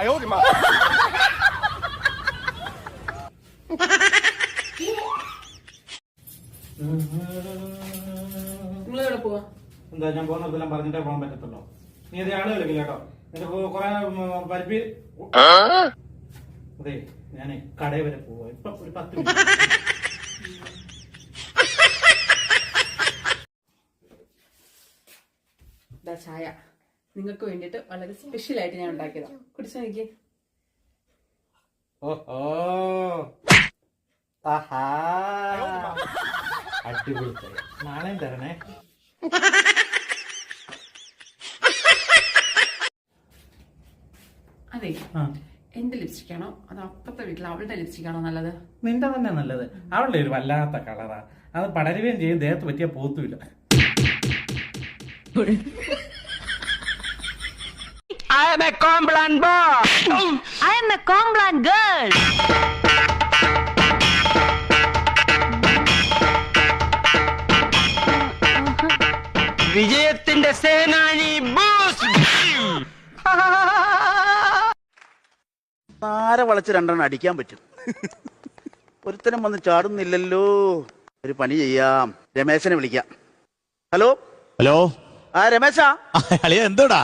哎呦我的妈！നിങ്ങളെവിടെ പോവാ? എന്താ ഞാൻ പോകുന്ന ഇതെല്ലാം പറഞ്ഞിട്ടേ പോകാൻ പറ്റത്തുള്ളൂ. നീ ഇത് ആൾ കളിക്കില്ല കേട്ടോ എന്നിട്ട് കുറെ പരിപ്പി. അതെ ഞാനേ കടയിൽ വരെ പോവാ. ഇപ്പൊ ഒരു പത്ത് മിനിറ്റ്. ചായ. നിങ്ങൾക്ക് വേണ്ടിയിട്ട് വളരെ സ്പെഷ്യൽ ആയിട്ട് ഞാൻ ഉണ്ടാക്കിയതാ. കുടിച്ചു നോക്കി ഓഹോ. അടിപൊളി. നാളെയും തരണേ. അതെ ആ. എന്റെ ലിപ്സ്റ്റിക് ആണോ? അത് അപ്പുറത്തെ വീട്ടിൽ അവളുടെ ലിപ്സ്റ്റിക് ആണോ നല്ലത്? നിന്റെ തന്നെ നല്ലത്. അവളുടെ ഒരു വല്ലാത്ത കളറാ അത് പടരുകയും ചെയ്യും ദേഹത്ത് പറ്റിയ പോത്തുമില്ല. I am a Comblan boy. I am a Comblan girl. വിജയത്തിന്റെ സേനാനി ബൂസ് ആരെ വളച്ച് രണ്ടെണ്ണം അടിക്കാൻ പറ്റും. ഒരുത്തനും വന്ന് ചാടുന്നില്ലല്ലോ. ഒരു പണി ചെയ്യാം. രമേശനെ വിളിക്കാം. ഹലോ? ഹലോ? ആ രമേശാ. അളിയ എന്തോടാ?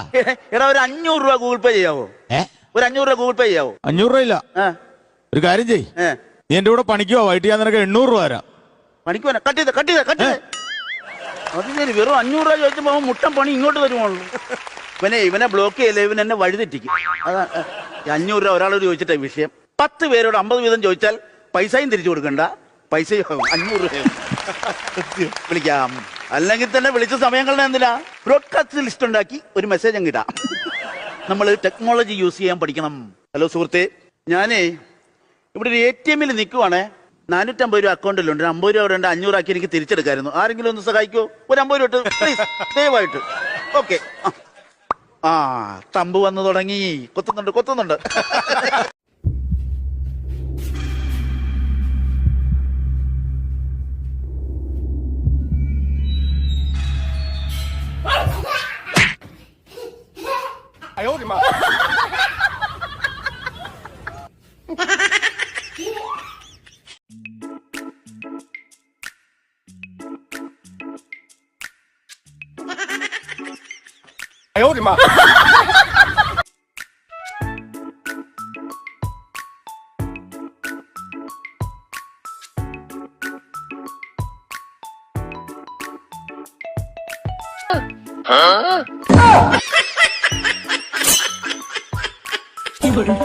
എടാ ഒരു അഞ്ഞൂറ് രൂപ ഗൂഗിൾ പേ ചെയ്യാവോ? ഏ? ഒരു അഞ്ഞൂറ് രൂപ ഗൂഗിൾ പേ ചെയ്യാവോ? അഞ്ഞൂറ് രൂപ ഇല്ല. ഒരു കാര്യം ചെയ് ഏ. നീ എന്റെ കൂടെ പണിക്കുവാ വൈകിട്ട് ഞാൻ നിനക്ക് എണ്ണൂറ് രൂപ തരാം. പണിക്ക് പോനെ കട്ട് ചെയ്ത കട്ട് ചെയ്ത കട്ട് ചെയ്ത. അത് ശരി വെറും അഞ്ഞൂറ് രൂപ ചോദിച്ചപ്പോ അവൻ മുട്ടൻ പണി ഇങ്ങോട്ട് വരുവാണല്ലോ. ഇവനെ ഇവനെ ബ്ലോക്ക് ചെയ്യല്ലേ? ഇവൻ എന്നെ വഴിതെറ്റിക്കും. അതാ ഏ, ഈ അഞ്ഞൂറ് രൂപ ഒരാളോട് ചോദിച്ചിട്ടേ വിഷയം. പത്ത് പേരോട് അമ്പത് വീതം ചോദിച്ചാൽ പൈസയും തിരിച്ചു കൊടുക്കണ്ട. പൈസയും അഞ്ഞൂറ് രൂപയും. വിളിക്കാം. അല്ലെങ്കിൽ തന്നെ വിളിച്ച സമയങ്ങളുടെ എന്തിനാ? ബ്രോഡ്കാസ്റ്റ് ലിസ്റ്റ് ഉണ്ടാക്കി ഒരു മെസ്സേജ് അങ്ങ് ഇടാം. നമ്മൾ ടെക്നോളജി യൂസ് ചെയ്യാൻ പഠിക്കണം. ഹലോ സുഹൃത്തെ ഞാനേ ഇവിടെ ഒരു എ ടി എമ്മിൽ നിൽക്കുവാണേ നാനൂറ്റമ്പത് രൂപ അക്കൗണ്ടിലുണ്ട് അമ്പത് രൂപ അവിടെ ഉണ്ട് അഞ്ഞൂറ് ആക്കി എനിക്ക് തിരിച്ചെടുക്കായിരുന്നു. ആരെങ്കിലും ഒന്ന് സഹായിക്കോ? ഒരു അമ്പത് രൂപ പ്ലീസ് ദയവായിട്ട്. ഓക്കെ ആ തമ്പ് വന്നു തുടങ്ങി. കൊത്തുന്നുണ്ട് കൊത്തുന്നുണ്ട്. 呦我的妈！哎呦我的妈！Huh? বলুন